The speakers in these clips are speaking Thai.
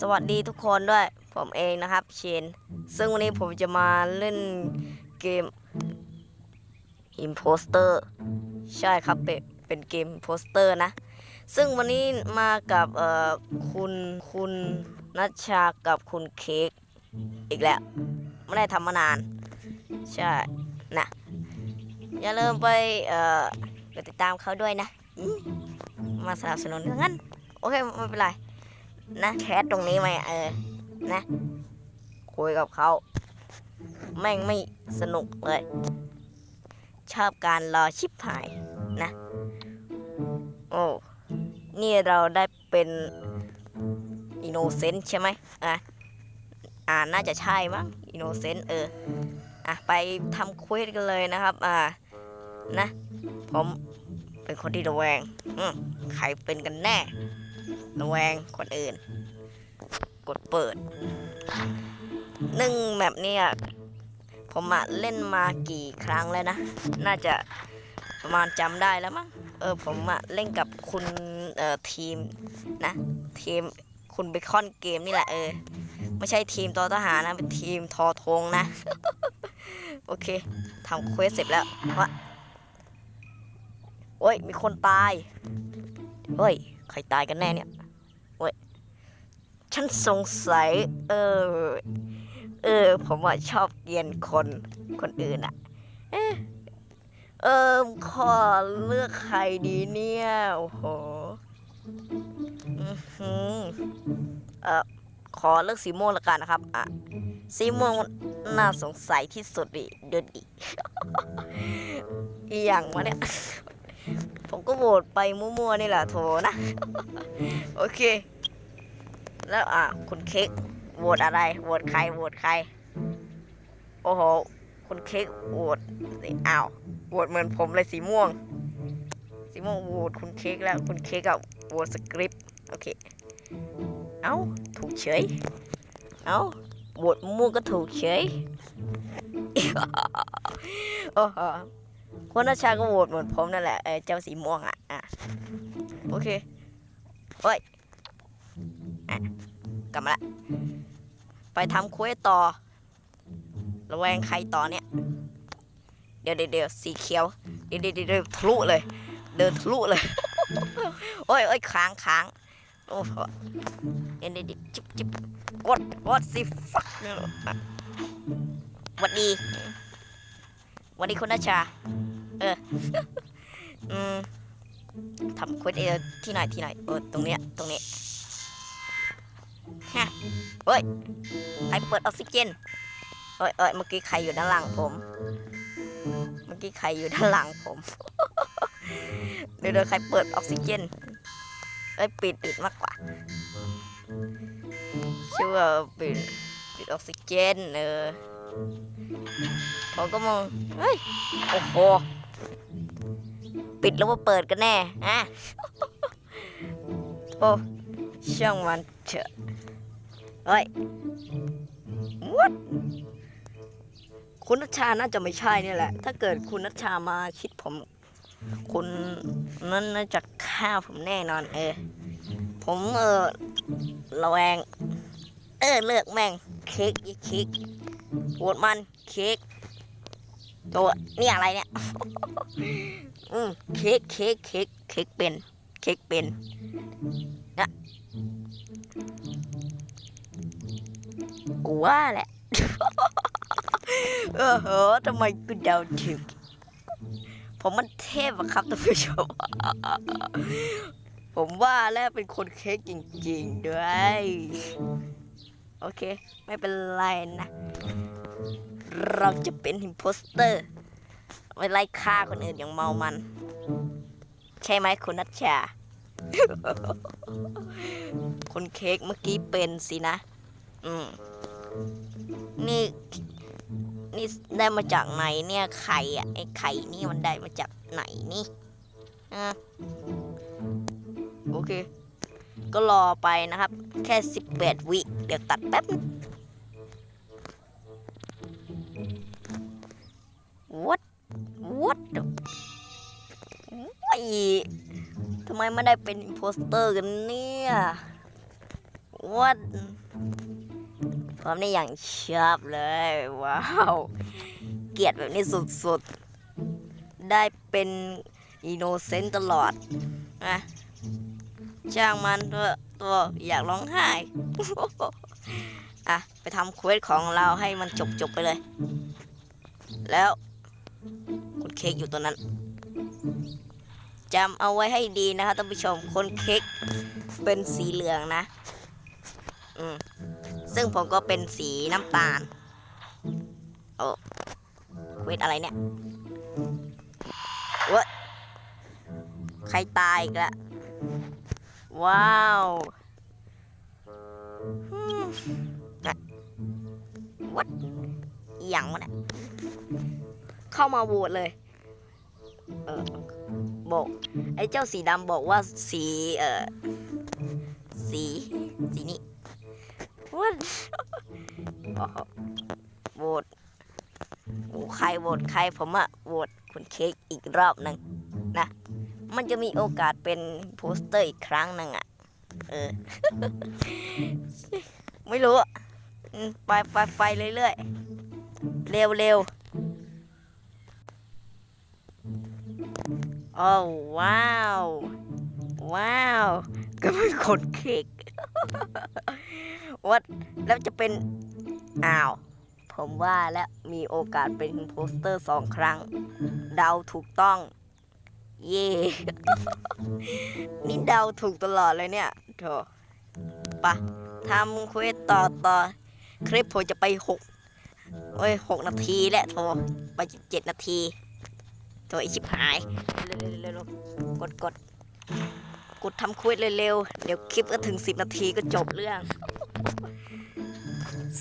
สวัสดีทุกคนด้วย ผมเองนะครับเชนซึ่งวันนี้ผมจะมาเล่นเกม Imposter ใช่ครับเป็นเป็นเกม Imposter นะ ซึ่งวันนี้มากับเอ่อคุณคุณนัชชากับคุณเค้กอีกแล้ว ไม่ได้ทำมานาน ใช่นะอย่าลืมไปเอ่อกดติดตามเขาด้วยนะมมาสนับสนุนงั้น โอเค ไม่เป็นไร นะแชทตรงนี้ไหมเออ นะ คุยกับเขา แม่งไม่สนุกเลย ชอบการรอชิบหายนะ โอ้ นี่เราได้เป็นอินโนเซนต์ใช่ไหมอะอ่าน่าจะใช่มั้งอินโนเซนต์เออ อะ ไปทำเควสกันเลยนะครับ อ่า นะ ผมเป็นคนที่ระแวง อืมใครเป็นกันแน่ ระแวงคนอื่น กดเปิดหนึ่งแบบนี้ผมอะเล่นมากี่ครั้งแล้วนะ น่าจะประมาณจำได้แล้วมั้ง เออผมอะเล่นกับคุณเอ่อทีมนะ ทีมคุณเบคอนเกมนี่แหละเออ ไม่ใช่ทีมทอทหารนะ เป็นทีมทอทงนะ โอเคทำเควสเสร็จแล้ววะโอ้ย มีคนตาย เฮ้ย ใครตายกันแน่เนี่ย ฉันสงสัย เออ เออ ผมว่าชอบเกียนคนคนอื่นอะเอะเออขอเลือกใครดีเนี่ย โอ้โหอือหือเออขอเลือกสีม่วงละกันนะครับ อะ สีม่วงน่าสงสัยที่สุดดิดูดิอย่างวะเนี่ย ผมก็โหวตไปมั่วๆนี่แหละโถนะ โอเค แล้วอะคุณเค้กโหวตอะไรโหวตใครโหวตใคร โอ้โห คุณเค้กโหวตอ้าวโหวตเหมือนผมเลยสีม่วง สีม่วงโหวตคุณเค้กแล้วคุณเค้กกับโหวตสคริปต์โอเค เอ้าถูกเฉย เอ้าโหวตม่วงก็ถูกเฉยโอ้โหคนนัชชาก็โหวตเหมือนผมนั่นแหละเออเจ้าสีม่วงอะอะโอเคเฮ้ย อะกลับมาละ ไปทำเควสต่อ ระแวงใครต่อเนี่ย เดี๋ยวเดี๋ยวสีเขียว เดี๋ยวเดี๋ยวเดทะลุเลย เดินทะลุเลย โอ้ยโอ้ยค้างค้างโอ้โหเดี๋ยวเดี๋ยวจิบจิบกดกดสิฟักวัสดี วันดีคุณนัชชา เออ อืมทำเควสเออที่ไหนที่ไหน เออ ตรงเนี้ย ตรงนี้ ฮะเฮ้ย ใครเปิดออกซิเจนเอ้ยเอ้ยเมื่อกี้ใครอยู่ด้านหลังผม เมื่อกี้ใครอยู่ด้านหลังผม เดี๋ยวใครเปิดออกซิเจนเอ้ยปิดปิดมากกว่า ชื่อว่าปิดปิดออกซิเจนเออผมก็มอง เฮ้ย โอ้โห ปิดแล้วว่าเปิดกันแน่ฮะโอ้ช่างมันเถอะ เฮ้ย what คุณนัชชาน่าจะไม่ใช่นี่แหละ ถ้าเกิดคุณนัชชามาคิดผม คุณนั้นน่าจะฆ่าผมแน่นอน เออ ผมเออระแวง เออเลือกแม่งเค้กอีเค้กโหวตมันเค้กตัวนี่อะไรเนี่ย อืมเค้กเค้กเค้กเค้กเป็น เค้กเป็นนะ กูว่าแหละเออเหอทำไมกูเดาถูกผมมันเทพอะครับท่านผู้ชมผมว่าแล้วเป็นคนเค้กจริงๆด้วย โอเค ไม่เป็นไรนะ เราจะเป็นอิมโพสเตอร์ไว้ไล่ฆ่าคนอื่นอย่างเมามัน ใช่ไหมคุณนัชชาคุณเค้กเมื่อกี้เป็นสินะ อืมนี่นี่ได้มาจากไหนเนี่ยไข่อะไอ้ไข่นี่มันได้มาจากไหนนี่อะโอเค ก็รอไปนะครับ แค่สิบแปดวิ เดี๋ยวตัดแป๊บนึง what what the ว้ายทำไมไม่ได้เป็นอิมโพสเตอร์กันเนี่ยวัด พร้อมได้อย่างชอบเลย ว้าว เกียดแบบนี้สุดๆ ได้เป็นอินโนเซนต์ตลอดนะจ้างมันเถอะตัวอยากร้องไห้ อะ ไปทำเควสของเราให้มันจบๆไปเลย แล้วคุณเค้กอยู่ตัวนั้นจำเอาไว้ให้ดีนะคะท่านผู้ชมคนเค้กเป็นสีเหลืองนะ อืม ซึ่งผมก็เป็นสีน้ำตาล โอ้เวทอะไรเนี่ยเว้ยใครตายอีกละว้าววัดอหย่างวะเนี่ยเข้ามาโหวตเลย เออบอก ไอ้เจ้าสีดำบอกว่าสี เออสี สีนี้ วัดโอ้โหโหวตโอ้ใครโหวตใครผมอะโหวตคุณเค้กอีกรอบหนึ่งนะ มันจะมีโอกาสเป็นโปสเตอร์อีกครั้งหนึ่งอะเออ ไม่รู้อะไปไปไปเรื่อยๆ เร็วเร็วโอ้ว้าว ว้าว ก็เป็นคนเค้ก วัดแล้วจะเป็น อ้าว ผมว่าแล้วมีโอกาสเป็นโปสเตอร์สองครั้ง เดาถูกต้อง เย่ นี่เดาถูกตลอดเลยเนี่ยโถปะทำเควสต่อต่อ คลิปผมจะไปหกโอ้ยหกนาทีแหล้วโถไปเจ็ดนาทีโถไอชิบหาย เร็วๆๆๆกดกด กดทำควสเร็วๆ เดี๋ยวคลิปก็ถึงสิบนาทีก็จบเรื่อง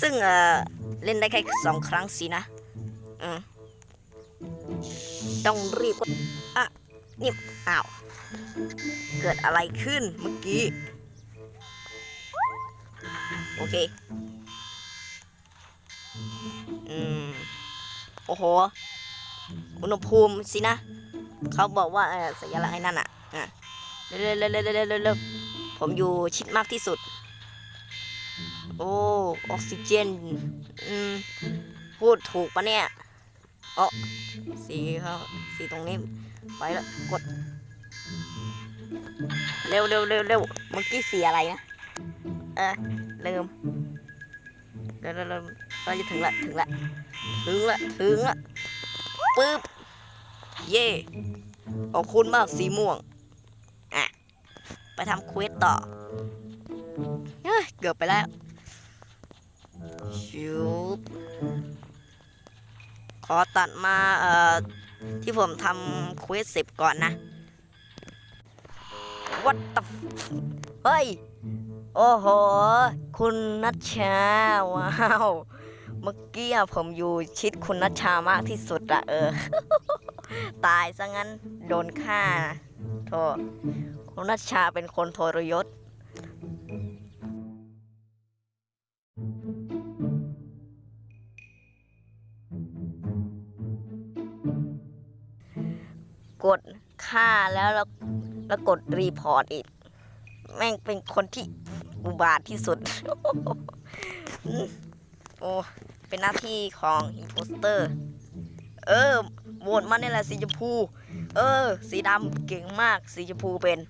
ซึ่งเออเล่นได้แค่สองครั้งสินะ อืมต้องรีบกดอะนี่อ้าว เกิดอะไรขึ้นเมื่อกี้ โอเค อืม โอ้โห อุณหภูมิสินะ เขาบอกว่าสัญลักษณ์ไอ้นั่นอะอะ เร็วเร็วเร็วเร็วเร็วเร็วเร็วผมอยู่ชิดมากที่สุด โอ้ออกซิเจน อืม พูดถูกปะเนี่ยอ๋อสีเขาสีตรงนี้ ไปแล้วกด เร็วเร็วเร็วเร็วเมื่อกี้สีอะไรนะ เออลืมเร็วเร็วเร็วเราจะถึงละถึงละถึงละถึงละปึ๊บ เย่ขอบคุณมากสีม่วงอะ ไปทำเควสต่อเกือบไปแล้วชิบขอตัดมาเอ่อที่ผมทำเควสสร็จก่อนนะ What the เฮ้ย โอ้โห คุณนัชชา ว้าว เมื่อกี้ผมอยู่ชิดคุณนัชชามากที่สุดอะเออ ตายซะงั้นโดนฆ่านะโทษ คุณนัชชาเป็นคนทรยศกดฆ่าแล้วแล้วแล้วกดรีพอร์ตอีก แม่งเป็นคนที่อุบาทที่สุดอืมโอ้เป็นหน้าที่ของอิ p โพสเตอร์ เออโหวตมันนี่แหละสีชมพู เออ สีดำเก่งมากสีชมพูเป็น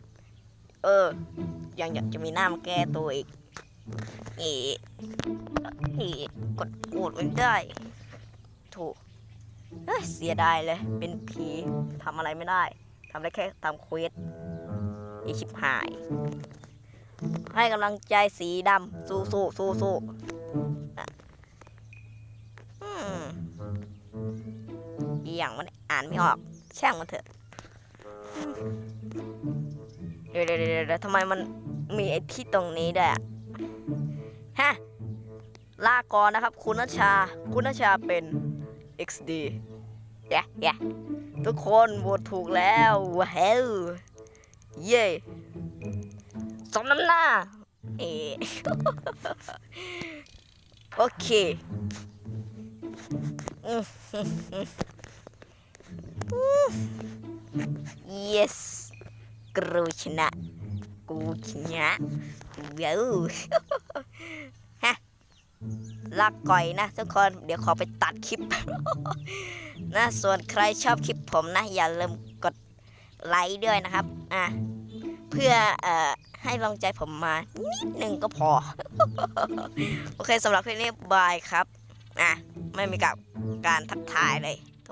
เออ ยังอยากจะมีหน้ามาแก้ตัวอีกเอ๋เอ๋กดโหวตไม่ได้ ถูกเอ้ยเสียดายเลย เป็นผีทำอะไรไม่ได้ทำได้แค่ทำเควสไอชิบหาย ให้กำลังใจสีดำสู้สู้สู้สู้อะอืมอีหยังมันอ่านไม่ออก แช่งมันเถอะ เดี๋ยวเดี๋ยวเดี๋ยวเดี๋ยวทำไมมันมีไอ้ที่ตรงนี้ด้วยอะฮะลาก่อนนะครับ คุณนัชชา คุณนัชชาเป็น XD แย่แย่ทุกคนโหวตถูกแล้วว้าวเย่สมน้ำหน้าเอโอเคอืม yes กูชนะ กูชนะว้าวลากก่อยนะทุกคน เดี๋ยวขอไปตัดคลิป นะส่วนใครชอบคลิปผมนะ อย่าลืมกดไลค์ด้วยนะครับ อะ เพื่อเอ่อให้ลังใจผมมา นิดนึงก็พอ โอเคสำหรับคลิปนี้บายครับ อะ ไม่มีกับการทักทายเลยโถ